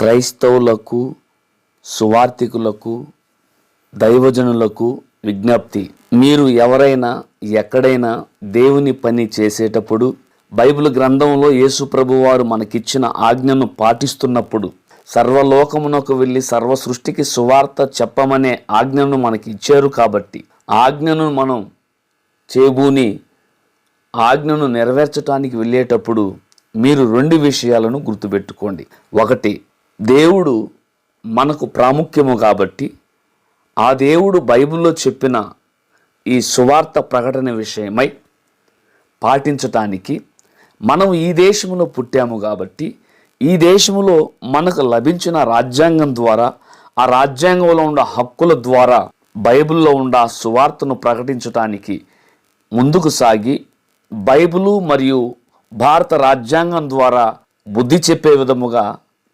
క్రైస్తవులకు సువార్థికులకు దైవజనులకు విజ్ఞప్తి. మీరు ఎవరైనా ఎక్కడైనా దేవుని పని చేసేటప్పుడు బైబిల్ గ్రంథంలో యేసు ప్రభు వారు మనకిచ్చిన ఆజ్ఞను పాటిస్తున్నప్పుడు సర్వలోకమునకు వెళ్ళి సర్వ సృష్టికి సువార్త చెప్పమనే ఆజ్ఞను మనకి ఇచ్చారు కాబట్టి ఆజ్ఞను మనం చేబూని ఆజ్ఞను నెరవేర్చడానికి వెళ్ళేటప్పుడు మీరు రెండు విషయాలను గుర్తుపెట్టుకోండి. ఒకటి దేవుడు మనకు ప్రాముఖ్యము కాబట్టి ఆ దేవుడు బైబిల్లో చెప్పిన ఈ సువార్త ప్రకటన విషయమై పాటించటానికి మనం ఈ దేశంలో పుట్టాము కాబట్టి ఈ దేశంలో మనకు లభించిన రాజ్యాంగం ద్వారా ఆ రాజ్యాంగంలో ఉన్న హక్కుల ద్వారా బైబిల్లో ఉన్న సువార్తను ప్రకటించటానికి ముందుకు సాగి బైబిలు మరియు భారత రాజ్యాంగం ద్వారా బుద్ధి చెప్పే విధముగా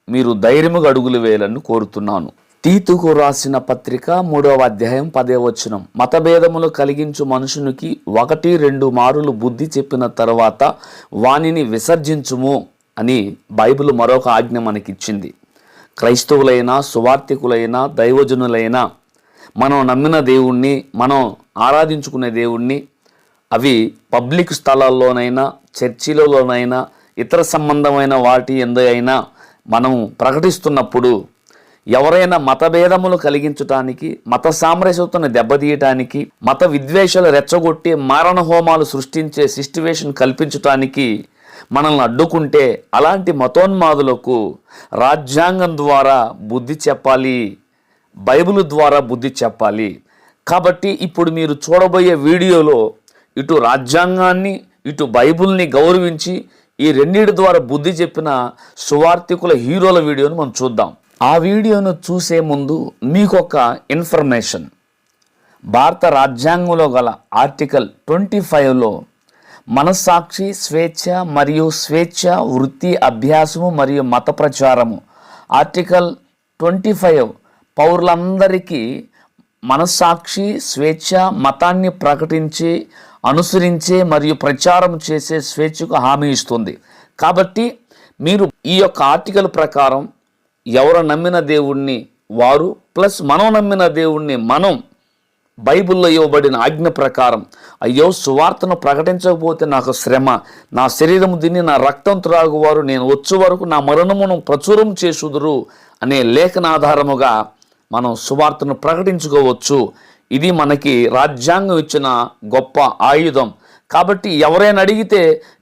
మీరు ధైర్యముగా అడుగులు వేయాలని కోరుతున్నాను. తీతుకు రాసిన పత్రిక మూడవ అధ్యాయం పదే వచనం. మతభేదములు కలిగించు మనుషునికి ఒకటి రెండు మారులు బుద్ధి చెప్పిన తర్వాత వానిని విసర్జించుము అని బైబిల్ మరొక ఆజ్ఞ మనకిచ్చింది. క్రైస్తవులైనా సువార్థికులైనా దైవజనులైనా మనం నమ్మిన దేవుణ్ణి మనం ఆరాధించుకునే దేవుణ్ణి అవి పబ్లిక్ స్థలాల్లోనైనా చర్చిలలోనైనా ఇతర సంబంధమైన వాటి ఎందు అయినా మనం ప్రకటిస్తున్నప్పుడు ఎవరైనా మతభేదములు కలిగించటానికి మత సామరస్యతను దెబ్బతీయటానికి మత విద్వేషాలు రెచ్చగొట్టి మారణ హోమాలు సృష్టించే సిస్టివేషన్ కల్పించటానికి మనల్ని అడ్డుకుంటే అలాంటి మతోన్మాదులకు రాజ్యాంగం ద్వారా బుద్ధి చెప్పాలి బైబిల్ ద్వారా బుద్ధి చెప్పాలి. కాబట్టి ఇప్పుడు మీరు చూడబోయే వీడియోలో ఇటు రాజ్యాంగాన్ని ఇటు బైబిల్ని గౌరవించి ఈ రెండింటి ద్వారా బుద్ధి చెప్పిన సువార్థికుల హీరోల వీడియోను మనం చూద్దాం. ఆ వీడియోను చూసే ముందు మీకు ఒక ఇన్ఫర్మేషన్. భారత రాజ్యాంగంలో గల ఆర్టికల్ ట్వంటీ ఫైవ్లో మనస్సాక్షి స్వేచ్ఛ మరియు స్వేచ్ఛ వృత్తి అభ్యాసము మరియు మత ప్రచారము. ఆర్టికల్ ట్వంటీ ఫైవ్ పౌరులందరికీ మనస్సాక్షి స్వేచ్ఛ మతాన్ని ప్రకటించి అనుసరించే మరియు ప్రచారం చేసే స్వేచ్ఛకు హామీ ఇస్తుంది. కాబట్టి మీరు ఈ యొక్క ఆర్టికల్ ప్రకారం ఎవరు నమ్మిన దేవుణ్ణి వారు ప్లస్ మనం నమ్మిన దేవుణ్ణి మనం బైబిల్లో ఇవ్వబడిన ఆజ్ఞ ప్రకారం అయ్యో సువార్తను ప్రకటించకపోతే నాకు శ్రమ నా శరీరం దీన్ని నా రక్తం త్రాగువారు నేను వచ్చే వరకు నా మరణమును ప్రచురం చేసుదురు అనే లేఖన ఆధారముగా మనం సువార్తను ప్రకటించుకోవచ్చు. ఇది మనకి రాజ్యాంగం ఇచ్చిన గొప్ప ఆయుధం. కాబట్టి ఎవరైనా అడిగితే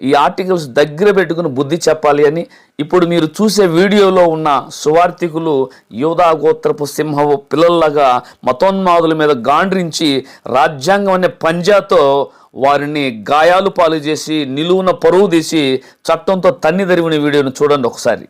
ఈ ఆర్టికల్స్ దగ్గర పెట్టుకుని బుద్ధి చెప్పాలి అని ఇప్పుడు మీరు చూసే వీడియోలో ఉన్న సువార్థికులు యోధా గోత్రపు సింహపు పిల్లల్లాగా మతోన్మాదుల మీద గాండ్రించి రాజ్యాంగం అనే పంజాతో వారిని గాయాలు పాలు చేసి నిలువున పరువు తీసి చట్టంతో తన్ని తరిమిన వీడియోను చూడండి ఒకసారి.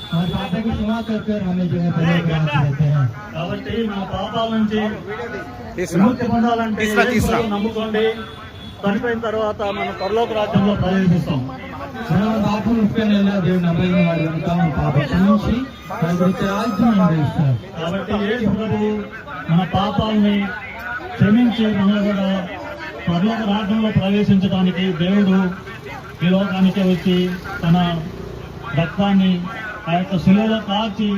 और पापों को क्षमा कर कर हमें जो है परलोक राज्य देते हैं కాబట్టి మన పాపాల నుంచి విముక్తి పొందాలంటే యేసు ప్రభువు నమ్ముకోండి చనిపోయిన తర్వాత మనం పరలోక రాజ్యంలో ప్రవేశిస్తాం మనం పాపం ఒప్పుకునేలా దేవుడు నమ్మకం వాడు కనుక మన పాపం క్షమించి మన గురించి రాజ్యం అనుభవిస్తారు కాబట్టి యేసు ప్రభు మన పాపాలని క్షమించి మనం కూడా పరలోక రాజ్యంలో ప్రవేశించడానికి దేవుడు ఈ లోకానికి వచ్చి తన రక్తాన్ని ఆ యొక్క శిలువలో కాచి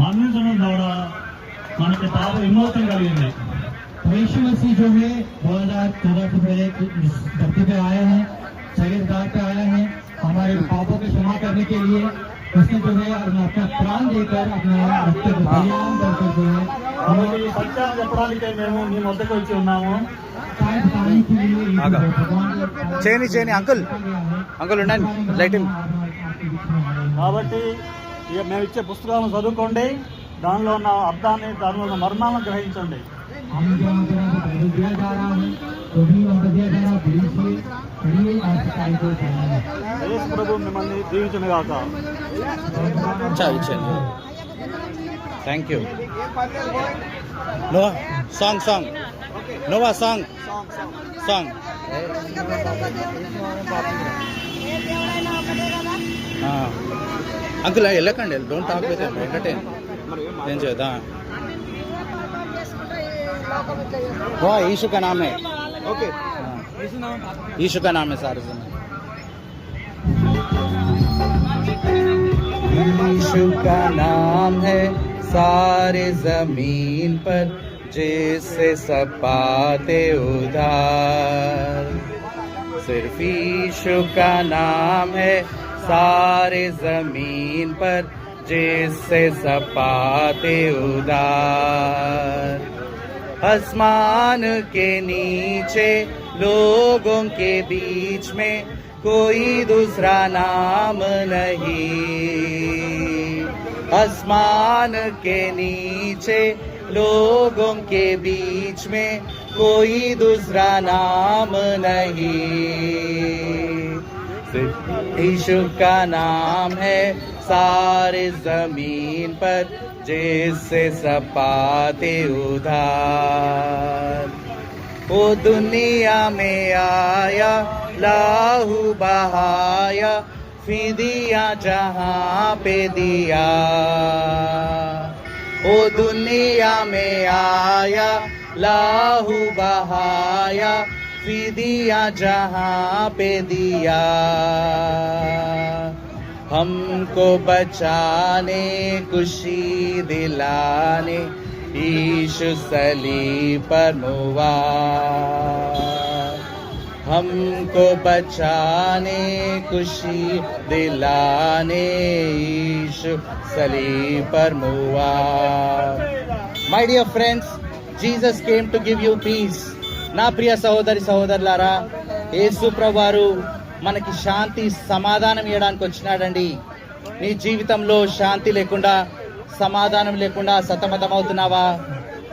మరణించడం ద్వారా మనకి పాప విమోచన కలిగింది तो यीशु मसीह जो है दो हजार चौदह से पहले इस धरती पे आया है शरीरदार पे आया है हमारे पापों को क्षमा करने के लिए उसने जो है अपना प्राण देकर अपना रक्त को बलिदान करके जो है हमें కాబట్టి ఈ సత్యాన్ని చెప్పడానికే మేము మీ వద్దకు వచ్చి ఉన్నాము सच्चाई बताने के लिए ये जो है भगवान ने చేయని చేయని అంకుల్ गया है అంకుల్ ఉండండి లైట్ ఇన్. आपके बीच में आए हैं। కాబట్టి ఇక మేము ఇచ్చే పుస్తకాలను చదువుకోండి. దానిలో ఉన్న అర్థాన్ని దానిలో ఉన్న మర్మాలను గ్రహించండి. ప్రభు మిమ్మల్ని దీవించను కాక థ్యాంక్ యూ సాంగ్ సాంగ్ నోవా సాంగ్ సాంగ్ అంకుల్ వెళ్ళకండి డోంట్ టాక్ విత్ ఎంటర్టైన్ ఏం చేద్దా वो यीशु का नाम है ओके यीशु का नाम है सारे समय यीशु का नाम है सारे जमीन पर जिससे सब पाते उधार सिर्फ यीशु का नाम है सारे ज़मीन पर जिससे सपाते उदार। आसमान के नीचे लोगों के बीच में कोई दूसरा नाम नहीं। आसमान के नीचे लोगों के बीच में कोई दूसरा नाम नहीं। सिर्फ़ यीशु का नाम है सारे ज़मीन पर, जिससे सब पाते उधार। वो दुनिया में आया, लाहू बहाया, फिदिया जहाँ पे दिया। ओ दुनिया में आया, लाहू बहाया माफ़ी दिया, जहाँ पे दिया। हमको बचाने, खुशी दिलाने, ईश सली पनुआ हमको बचाने, खुशी दिलाने, ईश सली पर मुआ my dear friends Jesus came to give you peace నా ప్రియ సహోదరి సహోదరులారా యేసు ప్రభువారు మనకి శాంతి సమాధానం ఇవ్వడానికి వచ్చినాడండి. నీ జీవితంలో శాంతి లేకుండా సమాధానం లేకుండా సతమతమవుతున్నావా?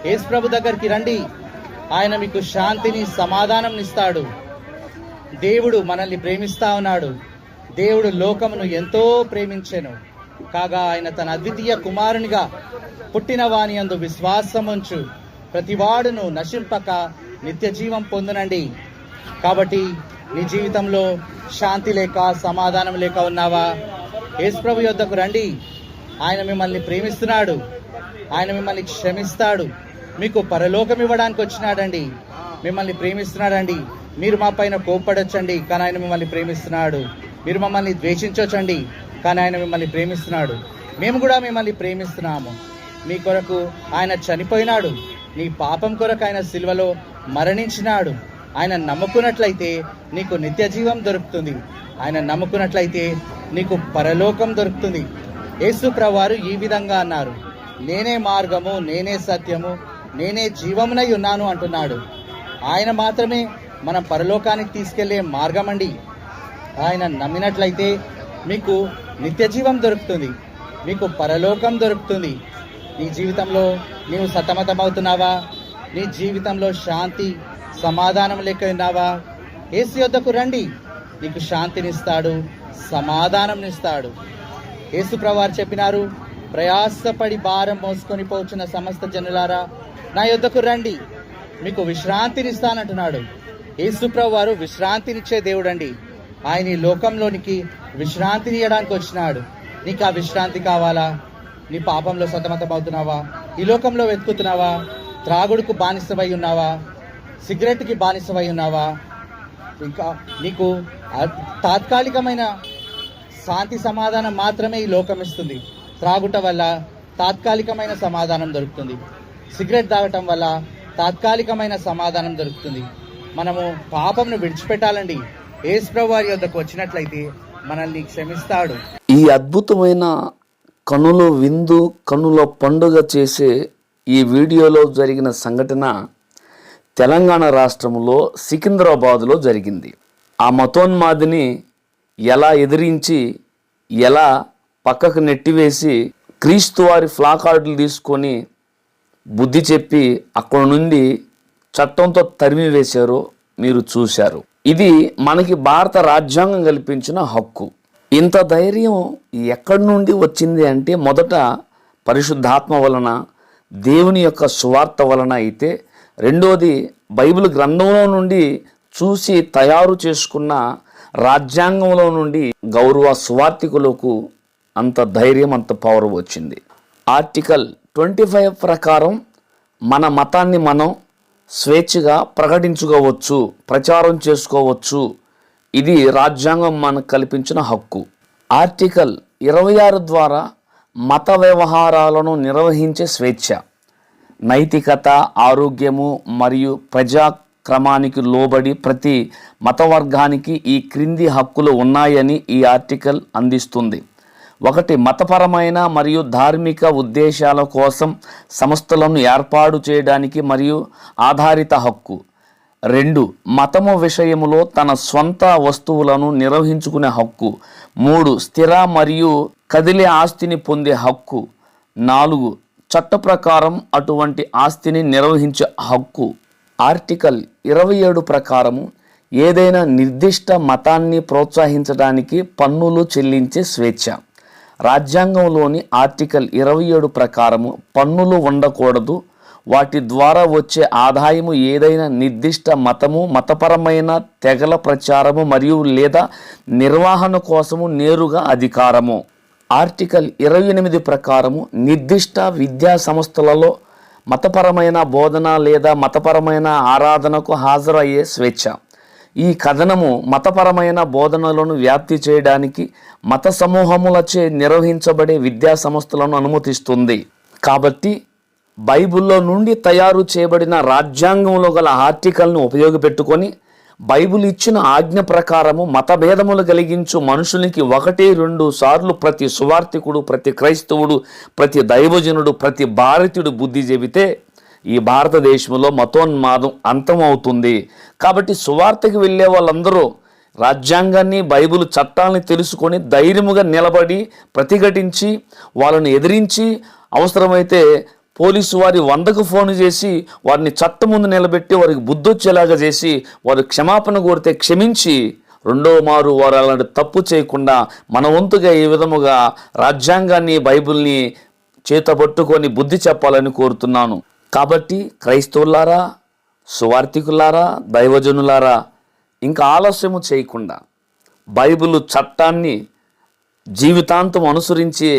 యేసు ప్రభు దగ్గరికి రండి. ఆయన మీకు శాంతిని సమాధానం ఇస్తాడు. దేవుడు మనల్ని ప్రేమిస్తా ఉన్నాడు. దేవుడు లోకమును ఎంతో ప్రేమించెను. కాగా ఆయన తన అద్వితీయ కుమారునిగా పుట్టిన వాని అందు విశ్వాసముంచు ప్రతివాడును నశింపక నిత్య జీవం పొందునండి. కాబట్టి నీ జీవితంలో శాంతి లేక సమాధానం లేక ఉన్నావా? యేసుప్రభు యొద్దకు రండి. ఆయన మిమ్మల్ని ప్రేమిస్తున్నాడు. ఆయన మిమ్మల్ని క్షమిస్తాడు. మీకు పరలోకం ఇవ్వడానికి వచ్చినాడండి. మిమ్మల్ని ప్రేమిస్తున్నాడండి. మీరు మా పైన కోప్పడొచ్చండి కానీ ఆయన మిమ్మల్ని ప్రేమిస్తున్నాడు. మీరు మమ్మల్ని ద్వేషించవచ్చండి కానీ ఆయన మిమ్మల్ని ప్రేమిస్తున్నాడు. మేము కూడా మిమ్మల్ని ప్రేమిస్తున్నాము. మీ కొరకు ఆయన చనిపోయినాడు. నీ పాపం కొరకు ఆయన సిల్వలో మరణించినాడు. ఆయన నమ్ముకున్నట్లయితే నీకు నిత్య జీవం దొరుకుతుంది. ఆయన నమ్ముకున్నట్లయితే నీకు పరలోకం దొరుకుతుంది. యేసు ఈ విధంగా అన్నారు. నేనే మార్గము నేనే సత్యము నేనే జీవమునై ఉన్నాను అంటున్నాడు. ఆయన మాత్రమే మన పరలోకానికి తీసుకెళ్ళే మార్గం అండి ఆయన నమ్మినట్లయితే మీకు నిత్య జీవం దొరుకుతుంది. మీకు పరలోకం దొరుకుతుంది. నీ జీవితంలో నీవు సతమతమవుతున్నావా? నీ జీవితంలో శాంతి సమాధానం లేక ఉన్నావా ఏసు యొద్దకు రండి. నీకు శాంతినిస్తాడు సమాధానంనిస్తాడు యేసు ప్రవారు చెప్పినారు ప్రయాసపడి భారం మోసుకొని పోచున్న సమస్త జనులారా నా యొద్దకు రండి. మీకు విశ్రాంతినిస్తానంటున్నాడు. యేసుప్రభు వారు విశ్రాంతినిచ్చే దేవుడండి. ఆయన ఈ లోకంలోనికి విశ్రాంతిని ఇవ్వడానికి వచ్చినాడు. నీకు ఆ విశ్రాంతి కావాలా? నీ పాపంలో సతమతమవుతున్నావా ఈ లోకంలో వెతుకుతున్నావా? త్రాగుడుకు బానిసవై ఉన్నావా? సిగరెట్కి బానిసవై ఉన్నావా? ఇంకా నీకు తాత్కాలికమైన శాంతి సమాధానం మాత్రమే ఈ లోకం ఇస్తుంది. త్రాగుట వల్ల తాత్కాలికమైన సమాధానం దొరుకుతుంది. సిగరెట్ తాగటం వల్ల తాత్కాలికమైన సమాధానం దొరుకుతుంది. మనము పాపంను విడిచిపెట్టాలండి. ఏసు వారి వద్దకు వచ్చినట్లయితే మనల్ని క్షమిస్తాడు. ఈ అద్భుతమైన కనుల విందు కనుల పండుగ చేసే ఈ వీడియోలో జరిగిన సంఘటన తెలంగాణ రాష్ట్రంలో సికింద్రాబాద్లో జరిగింది. ఆ మతోన్మాదిని ఎలా ఎదిరించి ఎలా పక్కకు నెట్టివేసి క్రీస్తు వారి ఫ్లాకార్డులు తీసుకొని బుద్ధి చెప్పి అక్కడ నుండి చట్టంతో తరిమివేశారో మీరు చూశారు. ఇది మనకి భారత రాజ్యాంగం కల్పించిన హక్కు. ఇంత ధైర్యం ఎక్కడి నుండి వచ్చింది అంటే మొదట పరిశుద్ధాత్మ వలన దేవుని యొక్క సువార్త వలన అయితే రెండోది బైబిల్ గ్రంథంలో నుండి చూసి తయారు చేసుకున్న రాజ్యాంగంలో నుండి గౌరవ సువార్థికులకు అంత ధైర్యం అంత పవర్ వచ్చింది. ఆర్టికల్ ట్వంటీ ఫైవ్ ప్రకారం మన మతాన్ని మనం స్వేచ్ఛగా ప్రకటించుకోవచ్చు ప్రచారం చేసుకోవచ్చు ఇది రాజ్యాంగం మనకు కల్పించిన హక్కు. ఆర్టికల్ ఇరవై ఆరు ద్వారా మత వ్యవహారాలను నిర్వహించే స్వేచ్ఛ. నైతికత ఆరోగ్యము మరియు ప్రజాక్రమానికి లోబడి ప్రతి మతవర్గానికి ఈ క్రింది హక్కులు ఉన్నాయని ఈ ఆర్టికల్ అందిస్తుంది. ఒకటి మతపరమైన మరియు ధార్మిక ఉద్దేశాల కోసం సంస్థలను ఏర్పాటు చేయడానికి మరియు ఆధారిత హక్కు. రెండు మతము విషయములో తన స్వంత వస్తువులను నిర్వహించుకునే హక్కు. మూడు స్థిర మరియు కదిలే ఆస్తిని పొందే హక్కు. నాలుగు చట్ట ప్రకారం అటువంటి ఆస్తిని నిర్వహించే హక్కు. ఆర్టికల్ ఇరవై ఏడు ప్రకారము ఏదైనా నిర్దిష్ట మతాన్ని ప్రోత్సహించడానికి పన్నులు చెల్లించే స్వేచ్ఛ. రాజ్యాంగంలోని ఆర్టికల్ ఇరవై ఏడు ప్రకారము పన్నులు ఉండకూడదు వాటి ద్వారా వచ్చే ఆదాయము ఏదైనా నిర్దిష్ట మతము మతపరమైన తెగల ప్రచారము మరియు లేదా నిర్వహణ కోసము నేరుగా అధికారము. ఆర్టికల్ ఇరవై ఎనిమిది ప్రకారము నిర్దిష్ట విద్యా సంస్థలలో మతపరమైన బోధన లేదా మతపరమైన ఆరాధనకు హాజరయ్యే స్వేచ్ఛ. ఈ కథనము మతపరమైన బోధనలను వ్యాప్తి చేయడానికి మత సమూహములచే నిర్వహించబడే విద్యా సంస్థలను అనుమతిస్తుంది. కాబట్టి బైబిల్లో నుండి తయారు చేయబడిన రాజ్యాంగంలో గల ఆర్టికల్ను ఉపయోగపెట్టుకొని బైబిల్ ఇచ్చిన ఆజ్ఞ ప్రకారము మతభేదములు కలిగించు మనుషునికి ఒకటి రెండు సార్లు ప్రతి సువార్థికుడు ప్రతి క్రైస్తవుడు ప్రతి దైవజనుడు ప్రతి భారతీయుడు బుద్ధి చెబితే ఈ భారతదేశంలో మతోన్మాదం అంతమవుతుంది. కాబట్టి సువార్తకి వెళ్ళే వాళ్ళందరూ రాజ్యాంగాన్ని బైబిల్ చట్టాలని తెలుసుకొని ధైర్యముగా నిలబడి ప్రతిఘటించి వాళ్ళని ఎదిరించి అవసరమైతే పోలీసు వారి వందకు ఫోన్ చేసి వారిని చట్టం ముందు నిలబెట్టి వారికి బుద్ధొచ్చేలాగా చేసి వారు క్షమాపణ కోరితే క్షమించి రెండో మారు వారు అలాంటి తప్పు చేయకుండా మన వంతుగా ఈ విధముగా రాజ్యాంగాన్ని బైబిల్ని చేతపట్టుకొని బుద్ధి చెప్పాలని కోరుతున్నాను. కాబట్టి క్రైస్తవులారా సువార్థికులారా దైవజనులారా ఇంకా ఆలస్యము చేయకుండా బైబిల్ చట్టాన్ని జీవితాంతం అనుసరించి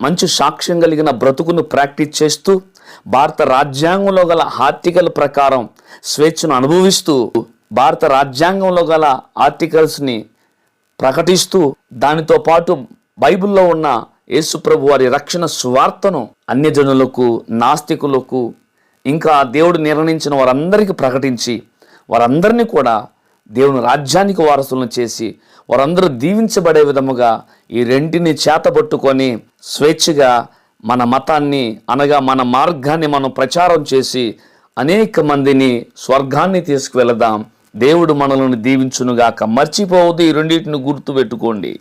మంచి సాక్ష్యం కలిగిన బ్రతుకును ప్రాక్టీస్ చేస్తూ భారత రాజ్యాంగంలో గల ఆర్టికల్ ప్రకారం స్వేచ్ఛను అనుభవిస్తూ భారత రాజ్యాంగంలో గల ఆర్టికల్స్ని ప్రకటిస్తూ దానితో పాటు బైబిల్లో ఉన్న యేసుప్రభు వారి రక్షణ సువార్తను అన్యజనులకు నాస్తికులకు ఇంకా దేవుడు నిర్ణయించిన వారందరికీ ప్రకటించి వారందరినీ కూడా దేవుని రాజ్యానికి వారసులను చేసి వారందరూ దీవించబడే విధముగా ఈ రెంటిని చేతబట్టుకొని స్వేచ్ఛగా మన మతాన్ని అనగా మన మార్గాన్ని మనం ప్రచారం చేసి అనేక మందిని స్వర్గాన్ని తీసుకువెళదాం. దేవుడు మనలను దీవించునుగాక. మర్చిపోవద్దు ఈ రెండింటిని గుర్తుపెట్టుకోండి.